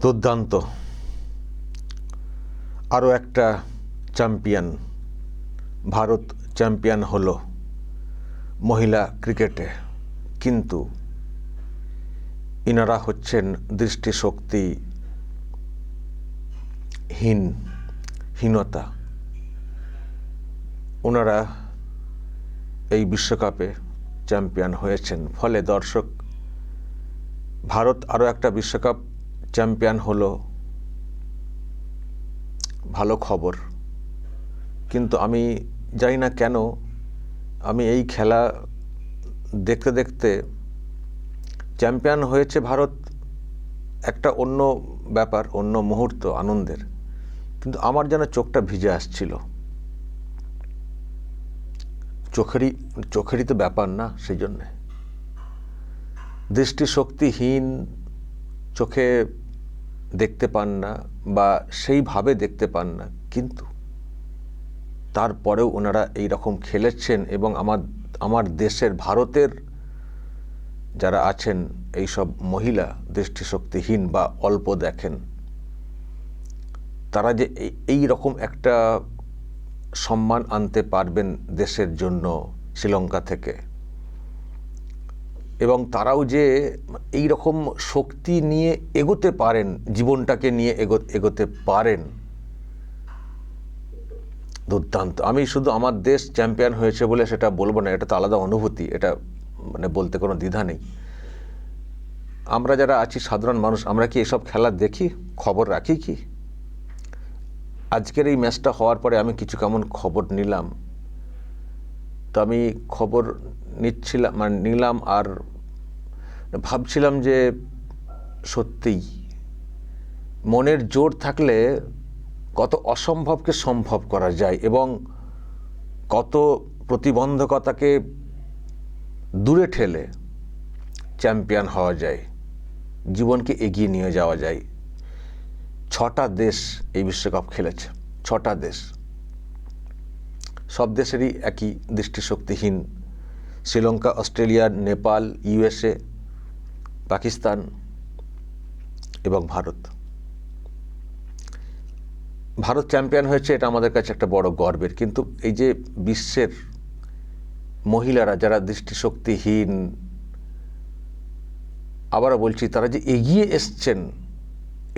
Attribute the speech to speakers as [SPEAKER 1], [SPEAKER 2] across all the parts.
[SPEAKER 1] দুর্দান্ত। আরও একটা চ্যাম্পিয়ন, ভারত চ্যাম্পিয়ন হলো মহিলা ক্রিকেটে। কিন্তু ইনারা হচ্ছেন দৃষ্টিশক্তি হীন, হীনতা। ওনারা এই বিশ্বকাপে চ্যাম্পিয়ন হয়েছেন। ফলে দর্শক, ভারত আরও একটা বিশ্বকাপ চ্যাম্পিয়ন হলো। ভালো খবর। কিন্তু আমি জানি না কেন আমি এই খেলা দেখতে দেখতে চ্যাম্পিয়ন হয়েছে ভারত একটা অন্য ব্যাপার, অন্য মুহূর্ত, আনন্দের। কিন্তু আমার যেন চোখটা ভিজে আসছিল। চোখেরই চোখেরই তো ব্যাপার না সেই জন্যে। দৃষ্টিশক্তিহীন চোখে দেখতে পান না বা সেইভাবে দেখতে পান না, কিন্তু তারপরেও ওনারা এই রকম খেলেছেন এবং আমার আমার দেশের, ভারতের যারা আছেন এই সব মহিলা দৃষ্টিশক্তিহীন বা অল্প দেখেন, তারা যে এই- রকম একটা সম্মান আনতে পারবেন দেশের জন্য শ্রীলঙ্কা থেকে। এবং তারাও যে এই রকম শক্তি নিয়ে এগোতে পারেন, জীবনটাকে নিয়ে এগো, এগোতে পারেন, দুর্দান্ত। আমি শুধু আমার দেশ চ্যাম্পিয়ন হয়েছে বলে সেটা বলব না, এটা তো আলাদা অনুভূতি, এটা মানে বলতে কোনো দ্বিধা নেই। আমরা যারা আছি, সাধারণ মানুষ, আমরা কি এসব খেলা দেখি? খবর রাখি কি? আজকের এই ম্যাচটা হওয়ার পরে আমি কিছু কেমন খবর নিলাম? তো আমি খবর নিচ্ছিলাম মানে নিলাম আর ভাবছিলাম যে সত্যিই মনের জোর থাকলে কত অসম্ভবকে সম্ভব করা যায় এবং কত প্রতিবন্ধকতাকে দূরে ঠেলে চ্যাম্পিয়ন হওয়া যায়, জীবনকে এগিয়ে নিয়ে যাওয়া যায়। ছটা দেশ এই বিশ্বকাপ খেলেছে, ছটা দেশ। সব দেশেরই একই দৃষ্টিশক্তিহীন, শ্রীলঙ্কা, অস্ট্রেলিয়া, নেপাল, ইউএসএ পাকিস্তান এবং ভারত। ভারত চ্যাম্পিয়ন হয়েছে এটা আমাদের কাছে একটা বড় গর্বের। কিন্তু এই যে বিশ্বের মহিলারা যারা দৃষ্টিশক্তিহীন, আবারও বলছি তারা যে এগিয়ে এসছেন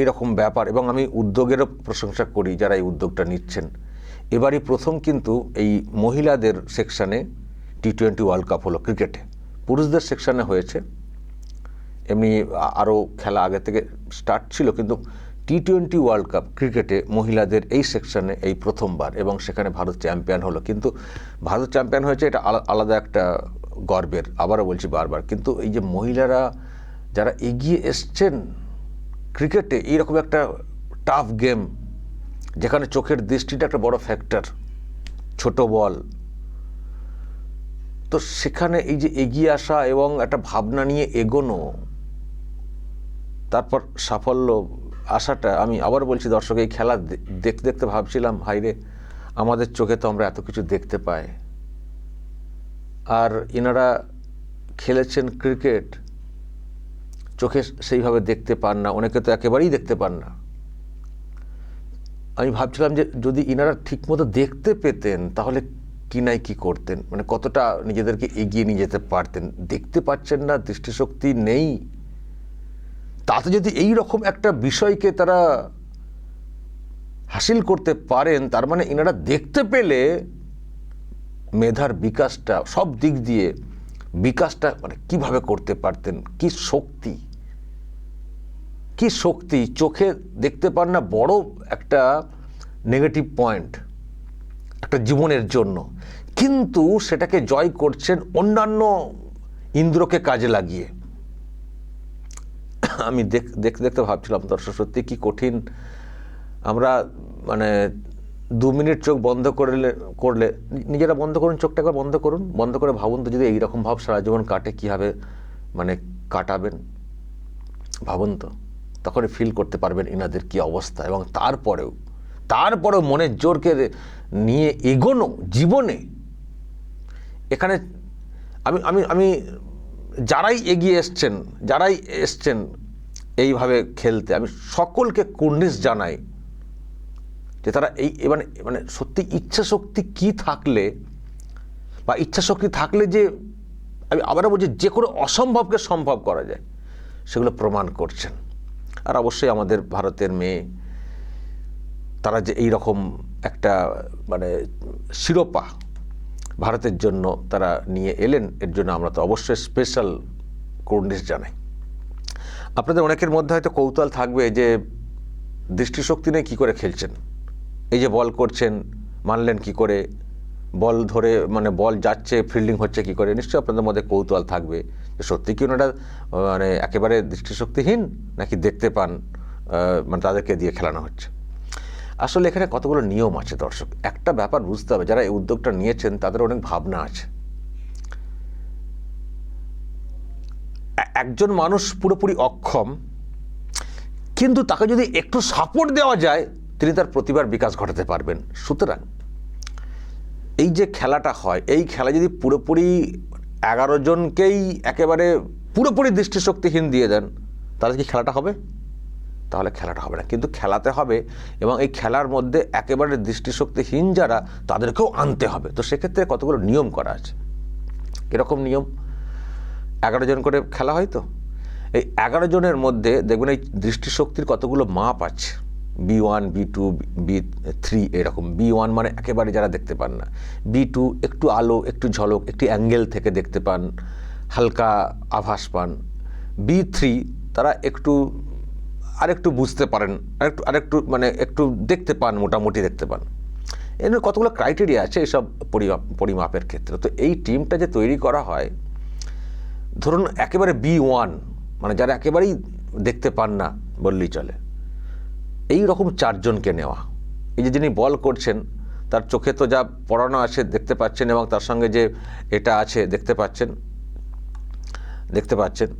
[SPEAKER 1] এরকম ব্যাপার, এবং আমি উদ্যোগেরও প্রশংসা করি যারা এই উদ্যোগটা নিচ্ছেন। এবারই প্রথম কিন্তু এই মহিলাদের সেকশানে টি টোয়েন্টি ওয়ার্ল্ড কাপ হলো ক্রিকেটে। পুরুষদের সেকশানে হয়েছে। এমনি আরও খেলা আগে থেকে স্টার্ট ছিল, কিন্তু টি টোয়েন্টি ওয়ার্ল্ড কাপ ক্রিকেটে মহিলাদের এই সেকশনে এই প্রথমবার এবং সেখানে ভারত চ্যাম্পিয়ন হলো। কিন্তু ভারত চ্যাম্পিয়ন হয়েছে এটা আলা- আলাদা একটা গর্বের, আবারও বলছি বারবার। কিন্তু এই যে মহিলারা যারা এগিয়ে এসছেন ক্রিকেটে এইরকম একটা টাফ গেম যেখানে চোখের দৃষ্টিটা একটা বড় ফ্যাক্টর ছোট বল। তো সেখানে এই যে এগিয়ে আসা এবং একটা ভাবনা নিয়ে এগোনো তারপর সাফল্য আসাটা আমি আবার বলছি, দর্শক, এই খেলা দেখতে দেখতে ভাবছিলাম হাইরে আমাদের চোখে তো আমরা এত কিছু দেখতে পাই। আর এনারা খেলেছেন ক্রিকেট, চোখে সেইভাবে দেখতে পান না, অনেকে তো একেবারেই দেখতে পান না। আমি ভাবছিলাম যে, যদি ইনারা ঠিকমতো দেখতে পেতেন, তাহলে কি নাই কি করতেন? মানে কতটা নিজেদেরকে এগিয়ে নিয়ে যেতে পারতেন? দেখতে পাচ্ছেন না, দৃষ্টিশক্তি নেই। তাতে যদি এই রকম একটা বিষয়কে তারা হাসিল করতে পারেন, তার মানে এনারা দেখতে পেলে মেধার বিকাশটা, সব দিক দিয়ে বিকাশটা মানে কীভাবে করতে পারতেন, কি শক্তি? কি শক্তি? চোখে দেখতে পান না বড় একটা নেগেটিভ পয়েন্ট একটা জীবনের জন্য। কিন্তু সেটাকে জয় করছেন অন্যান্য ইন্দ্রকে কাজে লাগিয়ে। আমি দেখ, দেখতে দেখতে ভাবছিলাম দর্শক, সত্যি কি কঠিন? আমরা মানে দু মিনিট চোখ বন্ধ করলে করলে, নিজেরা বন্ধ করুন, চোখটা একবার বন্ধ করুন, বন্ধ করে ভাবুন তো যদি এইরকম ভাব সারা জীবন কাটে কীভাবে মানে কাটাবেন? ভাবুন তো তখন ফিল করতে পারবেন এনাদের কি অবস্থা, এবং তারপরেও তারপরেও মনের জোরকে নিয়ে এগোনো জীবনে, এখানে, আমি আমি আমি, যারাই এগিয়ে এসছেন, যারাই এসছেন এইভাবে খেলতে। আমি সকলকে কুর্নিশ জানাই যে তারা এই মানে মানে সত্যি ইচ্ছাশক্তি কি থাকলে বা ইচ্ছাশক্তি থাকলে যে আমি আবারও বলছি, যে কোনো অসম্ভবকে সম্ভব করা যায়, সেগুলো প্রমাণ করছেন। আর অবশ্যই আমাদের ভারতের মেয়ে, তারা যে এই রকম একটা মানে শিরোপা ভারতের জন্য তারা নিয়ে এলেন, এর জন্য আমরা তো অবশ্যই স্পেশাল কোর্নিশ জানাই। আপনাদের অনেকের মধ্যে হয়তো কৌতূহল থাকবে যে দৃষ্টিশক্তি নিয়ে কী করে খেলছেন? এই যে বল করছেন, মানলেন কি করে? বল ধরে মানে বল যাচ্ছে, ফিল্ডিং হচ্ছে কি করে? নিশ্চয়ই আপনাদের মধ্যে কৌতূহল থাকবে যে সত্যি কি ওনারা মানে একেবারে দৃষ্টিশক্তিহীন নাকি দেখতে পান মানে তাদেরকে দিয়ে খেলানো হচ্ছে? আসলে এখানে কতগুলো নিয়ম আছে দর্শক? একটা ব্যাপার বুঝতে হবে, যারা এই উদ্যোগটা নিয়েছেন তাদের অনেক ভাবনা আছে। একজন মানুষ পুরোপুরি অক্ষম, কিন্তু তাকে যদি একটু সাপোর্ট দেওয়া যায়, তিনি তার প্রতিভার বিকাশ ঘটাতে পারবেন। সুতরাং এই যে খেলাটা হয়, এই খেলা যদি পুরোপুরি এগারো জনকেই একেবারে পুরোপুরি দৃষ্টিশক্তিহীন দিয়ে দেন, তাহলে কি খেলাটা হবে? তাহলে খেলাটা হবে না। কিন্তু খেলাতে হবে এবং এই খেলার মধ্যে একেবারে দৃষ্টিশক্তিহীন যারা, তাদেরকেও আনতে হবে। তো সেক্ষেত্রে কতগুলো নিয়ম করা আছে? এরকম নিয়ম? এগারো জন করে খেলা হয় তো? এই এগারো জনের মধ্যে দেখবেন এই দৃষ্টিশক্তির কতগুলো মাপ আছে? B one, B two, B three এরকম। বি ওয়ান মানে একেবারে যারা দেখতে পান না। বি টু একটু আলো, একটু ঝলক, একটি অ্যাঙ্গেল থেকে দেখতে পান, হালকা আভাস পান। বি থ্রি তারা একটু, আরেকটু বুঝতে পারেন, আরেকটু আরেকটু মানে একটু দেখতে পান, মোটামুটি দেখতে পান। এর কতগুলো ক্রাইটেরিয়া আছে এইসব পরিমাপ, পরিমাপের ক্ষেত্রে? তো এই টিমটা যে তৈরি করা হয় ধরুন একেবারে বি ওয়ান মানে যারা একেবারেই দেখতে পান না বললেই চলে। এই রকম চারজনকে নেওয়া। এই যে যিনি বল করছেন, তার চোখে তো যা পড়ানো আছে দেখতে পাচ্ছেন এবং তার সঙ্গে যে এটা আছে দেখতে পাচ্ছেন। দেখতে পাচ্ছেন।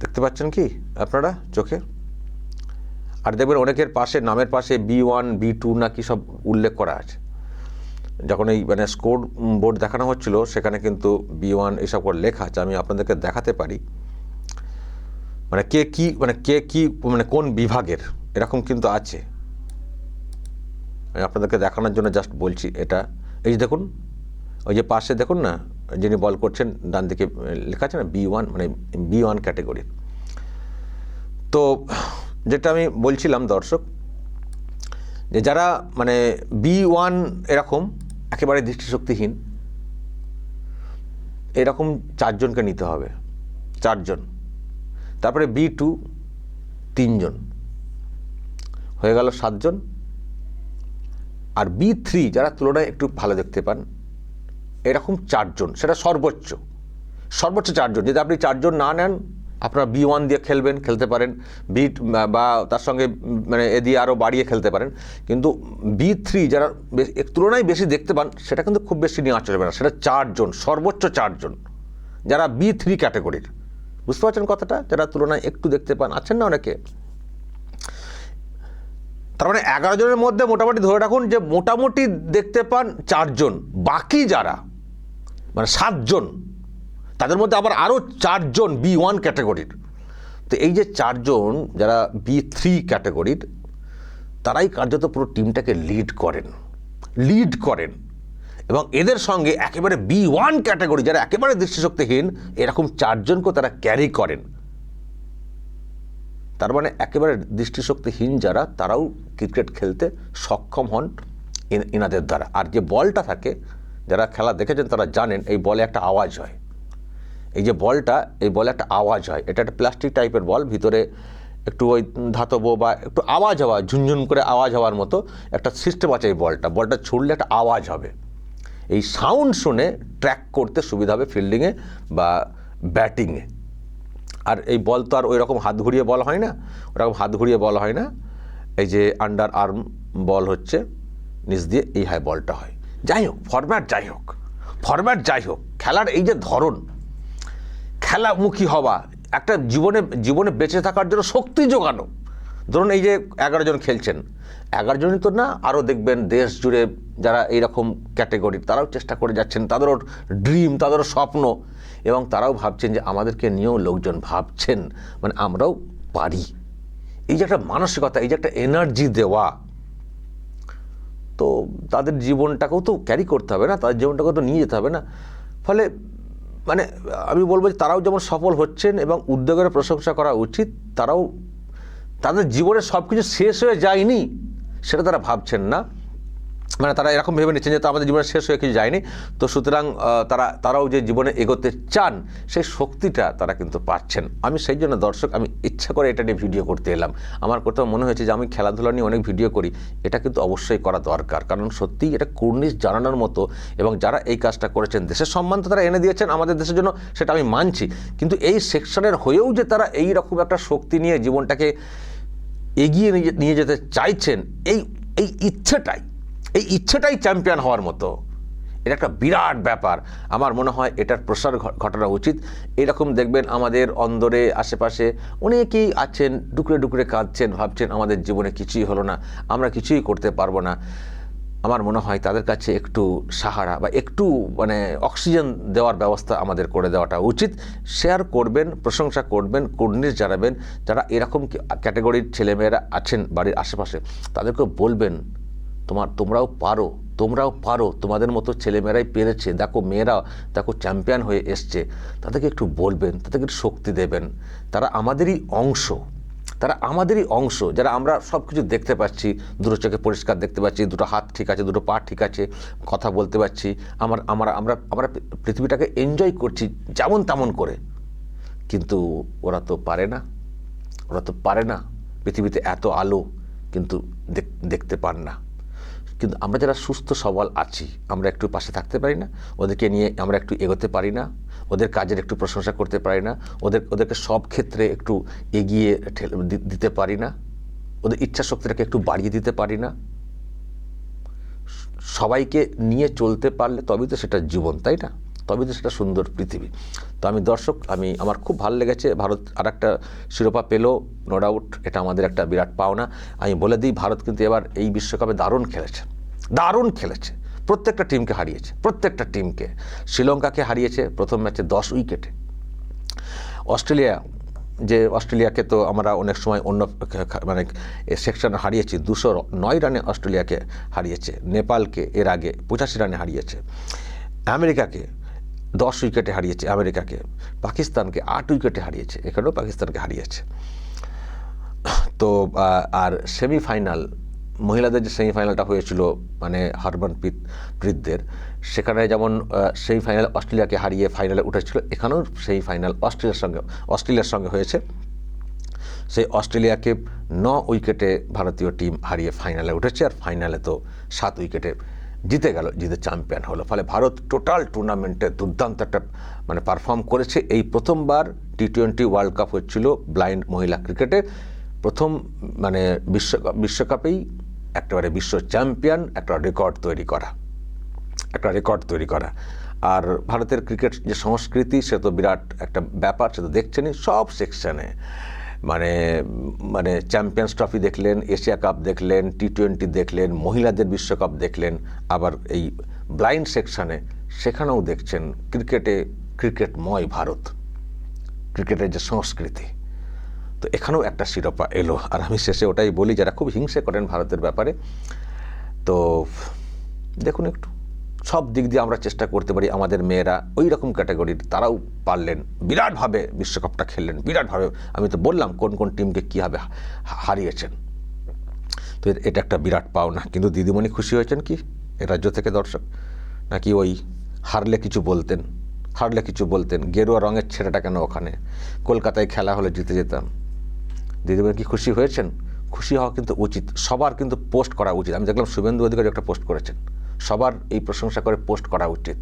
[SPEAKER 1] দেখতে পাচ্ছেন কি আপনারা চোখে? আর দেখবেন অনেকের পাশে, নামের পাশে বি ওয়ান বি টু না কি সব উল্লেখ করা আছে। যখন এই মানে স্কোর বোর্ড দেখানো হচ্ছিল, সেখানে কিন্তু বি ওয়ান এসব করে লেখা আছে, আমি আপনাদেরকে দেখাতে পারি। মানে কে কি মানে কে কি মানে কোন বিভাগের, এরকম কিন্তু আছে। আমি আপনাদেরকে দেখানোর জন্য জাস্ট বলছি এটা। এই যে দেখুন, ওই যে পাশে দেখুন না, যিনি বল করছেন, ডান দিকে লেখা আছে না বি ওয়ান মানে বি ওয়ান ক্যাটেগরির তো, যেটা আমি বলছিলাম দর্শক, যে যারা মানে বি ওয়ান এরকম একেবারে দৃষ্টিশক্তিহীন। এরকম চারজনকে নিতে হবে। চারজন। তারপরে বি টু, তিনজন। হয়ে গেল সাতজন। আর বি থ্রি, যারা তুলনায় একটু ভালো দেখতে পান, এরকম চারজন। সেটা সর্বোচ্চ। সর্বোচ্চ চারজন। যদি আপনি চারজন না নেন আপনারা বি ওয়ান দিয়ে খেলবেন, খেলতে পারেন। বি বা তার সঙ্গে মানে এ দিয়ে আরও বাড়িয়ে খেলতে পারেন। কিন্তু বি থ্রি যারা তুলনায় বেশি দেখতে পান, সেটা কিন্তু খুব বেশি নেওয়া চলবে না। সেটা চারজন সর্বোচ্চ চারজন যারা বি থ্রি ক্যাটাগরির বুঝতে পারছেন কথাটা? যারা তুলনায় একটু দেখতে পান, আছেন না অনেকে? তার মানে এগারো জনের মধ্যে মোটামুটি ধরে রাখুন যে মোটামুটি দেখতে পান চারজন। বাকি যারা মানে সাতজন তাদের মধ্যে আবার আরও চারজন বি ওয়ান ক্যাটাগরির তো এই যে চারজন যারা বি থ্রি ক্যাটাগরির তারাই কার্যত পুরো টিমটাকে লিড করেন। লিড করেন। এবং এদের সঙ্গে একেবারে বি ওয়ান ক্যাটাগরি যারা একেবারে দৃষ্টিশক্তিহীন, এরকম চারজনকেও তারা ক্যারি করেন। তার মানে একেবারে দৃষ্টিশক্তিহীন যারা, তারাও ক্রিকেট খেলতে সক্ষম হন এন- এনাদের দ্বারা। আর যে বলটা থাকে, যারা খেলা দেখেছেন তারা জানেন, এই বলে একটা আওয়াজ হয়। এই যে বলটা, এই বলে একটা আওয়াজ হয়। এটা একটা প্লাস্টিক টাইপের বল, ভিতরে একটু ওই ধাতব বা একটু আওয়াজ হওয়া, ঝুনঝুন করে আওয়াজ হওয়ার মতো একটা সিস্টেম আছে এই বলটা। বলটা ছুড়লে একটা আওয়াজ হবে। এই সাউন্ড শুনে ট্র্যাক করতে সুবিধা হবে ফিল্ডিংয়ে বা ব্যাটিংয়ে আর এই বল তো আর ওই রকম হাত ঘুরিয়ে বল হয় না, ওরকম হাত ঘুরিয়ে বল হয় না। এই যে আন্ডার আর্ম বল হচ্ছে, নিচ দিয়ে এই হয় বলটা হয়। যাই হোক ফরম্যাট যাই হোক ফরম্যাট যাই হোক, খেলার এই যে ধরন খেলামুখী হওয়া, একটা জীবনে জীবনে বেঁচে থাকার জন্য শক্তি জোগানো। ধরুন এই যে এগারো জন খেলছেন, এগারো জনই তো না আরও দেখবেন দেশ জুড়ে যারা এইরকম ক্যাটেগরির তারাও চেষ্টা করে যাচ্ছেন, তাদেরও ড্রিম তাদেরও স্বপ্ন। এবং তারাও ভাবছেন যে আমাদেরকে নিয়েও লোকজন ভাবছেন মানে আমরাও পারি। এই যে একটা মানসিকতা, এই যে একটা এনার্জি দেওয়া, তো তাদের জীবনটাকেও তো ক্যারি করতে হবে না, তাদের জীবনটাকেও তো নিয়ে যেতে হবে না। ফলে মানে আমি বলব যে তারাও যেমন সফল হচ্ছেন এবং উদ্যোগের প্রশংসা করা উচিত, তারাও তাদের জীবনে সব কিছু শেষ হয়ে যায়নি, সেটা তারা ভাবছেন না। মানে তারা এরকম ভেবে নিচ্ছেন যে তো আমাদের জীবনে শেষ হয়ে কিছু যায়নি। তো সুতরাং তারা, তারাও যে জীবনে এগোতে চান, সেই শক্তিটা তারা কিন্তু পাচ্ছেন। আমি সেই জন্য দর্শক, আমি ইচ্ছা করে এটা নিয়ে ভিডিও করতে এলাম। আমার কোথাও মনে হয়েছে যে আমি খেলাধুলা নিয়ে অনেক ভিডিও করি। এটা কিন্তু অবশ্যই করা দরকার। কারণ সত্যিই এটা কুর্নিশ জানানোর মতো এবং যারা এই কাজটা করেছেন, দেশের সম্মান তো তারা এনে দিয়েছেন, আমাদের দেশের জন্য সেটা আমি মানছি। কিন্তু এই সেকশনের হয়েও যে তারা এই রকম একটা শক্তি নিয়ে জীবনটাকে এগিয়ে নিয়ে নিয়ে যেতে চাইছেন, এই এই ইচ্ছেটাই এই ইচ্ছেটাই চ্যাম্পিয়ন হওয়ার মতো। এটা একটা বিরাট ব্যাপার। আমার মনে হয় এটার প্রসার ঘটানো উচিত। এরকম দেখবেন আমাদের অন্দরে, আশেপাশে অনেকেই আছেন, ডুকরে ডুকরে কাঁদছেন, ভাবছেন আমাদের জীবনে কিছুই হলো না, আমরা কিছুই করতে পারব না। আমার মনে হয় তাদের কাছে একটু সাহারা বা একটু মানে অক্সিজেন দেওয়ার ব্যবস্থা আমাদের করে দেওয়াটা উচিত। শেয়ার করবেন, প্রশংসা করবেন, কুর্নিশ জানাবেন। যারা এরকম ক্যাটাগরির ছেলেমেয়েরা আছেন বাড়ির আশেপাশে তাদেরকে বলবেন তোমার, তোমরাও পারো তোমরাও পারো। তোমাদের মতো ছেলেমেয়েরাই পেরেছে। দেখো, মেয়েরা, দেখো চ্যাম্পিয়ন হয়ে এসছে। তাদেরকে একটু বলবেন, তাদেরকে একটু শক্তি দেবেন। তারা আমাদেরই অংশ। তারা আমাদেরই অংশ। যারা আমরা সব কিছু দেখতে পাচ্ছি, দুটো চোখে পরিষ্কার দেখতে পাচ্ছি, দুটো হাত ঠিক আছে, দুটো পা ঠিক আছে, কথা বলতে পারছি আমার, আমরা আমরা আমরা পৃথিবীটাকে এনজয় করছি যেমন তেমন করে। কিন্তু ওরা তো পারে না। ওরা তো পারে না। পৃথিবীতে এত আলো, কিন্তু দেখ- দেখতে পান না। কিন্তু আমরা যারা সুস্থ সবল আছি, আমরা একটু পাশে থাকতে পারি না, ওদেরকে নিয়ে আমরা একটু এগোতে পারি না, ওদের কাজের একটু প্রশংসা করতে পারি না, ওদের, ওদেরকে সব ক্ষেত্রে একটু এগিয়ে ঠেলে দিতে পারি না, ওদের ইচ্ছা শক্তিটাকে একটু বাড়িয়ে দিতে পারি না। সবাইকে নিয়ে চলতে পারলে তবেই তো সেটা জীবন, তাই না? তবেই তো সেটা সুন্দর পৃথিবী। তো আমি দর্শক, আমি, আমার খুব ভালো লেগেছে, ভারত আর একটা শিরোপা পেল নো ডাউট এটা আমাদের একটা বিরাট পাওনা। আমি বলে দিই, ভারত কিন্তু এবার এই বিশ্বকাপে দারুণ খেলেছে দারুণ খেলেছে। প্রত্যেকটা টিমকে হারিয়েছে, প্রত্যেকটা টিমকে। শ্রীলঙ্কাকে হারিয়েছে প্রথম ম্যাচে দশ উইকেটে। অস্ট্রেলিয়া, যে অস্ট্রেলিয়াকে তো আমরা অনেক সময় অন্য মানে সেকশন হারিয়েছি, দুশো নয় রানে অস্ট্রেলিয়াকে হারিয়েছে, নেপালকে এর আগে পঁচাশি রানে হারিয়েছে। আমেরিকাকে দশ উইকেটে হারিয়েছে আমেরিকাকে। পাকিস্তানকে আট উইকেটে হারিয়েছে। এখানেও পাকিস্তানকে হারিয়েছে। তো আর সেমিফাইনাল, মহিলাদের যে সেমিফাইনালটা হয়েছিল মানে হারমনপ্রীত প্রীতদের সেখানে যেমন সেই ফাইনাল অস্ট্রেলিয়াকে হারিয়ে ফাইনালে উঠেছিল, এখানেও সেই ফাইনাল অস্ট্রেলিয়ার সঙ্গে অস্ট্রেলিয়ার সঙ্গে হয়েছে। সেই অস্ট্রেলিয়াকে ন উইকেটে ভারতীয় টিম হারিয়ে ফাইনালে উঠেছে, আর ফাইনালে তো সাত উইকেটে জিতে গেল, জিতে চ্যাম্পিয়ন হলো। ফলে ভারত টোটাল টুর্নামেন্টে দুর্দান্ত একটা মানে পারফর্ম করেছে। এই প্রথমবার টি টোয়েন্টি ওয়ার্ল্ড কাপ হচ্ছিল ব্লাইন্ড মহিলা ক্রিকেটে প্রথম মানে বিশ্বকাপ বিশ্বকাপেই একেবারে বিশ্ব চ্যাম্পিয়ন একটা রেকর্ড তৈরি করা। একটা রেকর্ড তৈরি করা। আর ভারতের ক্রিকেট যে সংস্কৃতি, সে তো বিরাট একটা ব্যাপার, সে তো দেখছেনই সব সেকশনে মানে মানে চ্যাম্পিয়ন্স ট্রফি দেখলেন এশিয়া কাপ দেখলেন টি টোয়েন্টি দেখলেন, মহিলাদের বিশ্বকাপ দেখলেন, আবার এই ব্লাইন্ড সেকশানে সেখানেও দেখছেন ক্রিকেটে, ক্রিকেটময় ভারত, ক্রিকেটের যে সংস্কৃতি। তো এখানেও একটা শিরোপা এলো, আর আমি শেষে ওটাই বলি, যারা খুব হিংসে করেন ভারতের ব্যাপারে, তো দেখুন একটু। সব দিক দিয়ে আমরা চেষ্টা করতে পারি আমাদের মেয়েরা ওই রকম ক্যাটাগরির তারাও পারলেন, বিরাটভাবে বিশ্বকাপটা খেললেন, বিরাটভাবে, আমি তো বললাম কোন কোন টিমকে কীভাবে হারিয়েছেন। তো এটা একটা বিরাট পাওনা। কিন্তু দিদিমণি খুশি হয়েছেন কি রাজ্য থেকে দর্শক? নাকি ওই হারলে কিছু বলতেন, হারলে কিছু বলতেন, গেরুয়া রঙের ছেলেটা কেন ওখানে? কলকাতায় খেলা হলে জিতে যেতাম। দিদিমণি কি খুশি হয়েছেন? খুশি হওয়া কিন্তু উচিত, সবার কিন্তু পোস্ট করা উচিত। আমি দেখলাম শুভেন্দু অধিকারী একটা পোস্ট করেছেন। সবার এই প্রশংসা করে পোস্ট করা উচিত।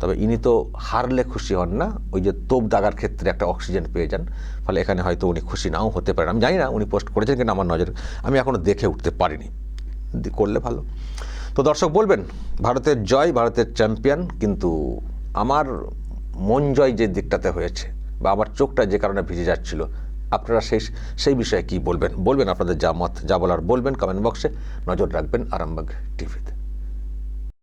[SPEAKER 1] তবে ইনি তো হারলে খুশি হন না, ওই যে তোপ দাগার ক্ষেত্রে একটা অক্সিজেন পেয়ে যান, ফলে এখানে হয়তো উনি খুশি নাও হতে পারেন। আমি জানি না, উনি পোস্ট করেছেন কিনা, আমার নজরে, আমি এখনও দেখে উঠতে পারিনি। করলে ভালো। তো দর্শক বলবেন, ভারতের জয়, ভারতের চ্যাম্পিয়ন, কিন্তু আমার মন জয় যে দিকটাতে হয়েছে, বা আমার চোখটা যে কারণে ভিজে যাচ্ছিল, আপনারা সেই সেই বিষয়ে কি বলবেন? বলবেন আপনাদের যা মত, যা বলার, বলবেন কমেন্ট বক্সে। নজর রাখবেন আরামবাগ টিভিতে।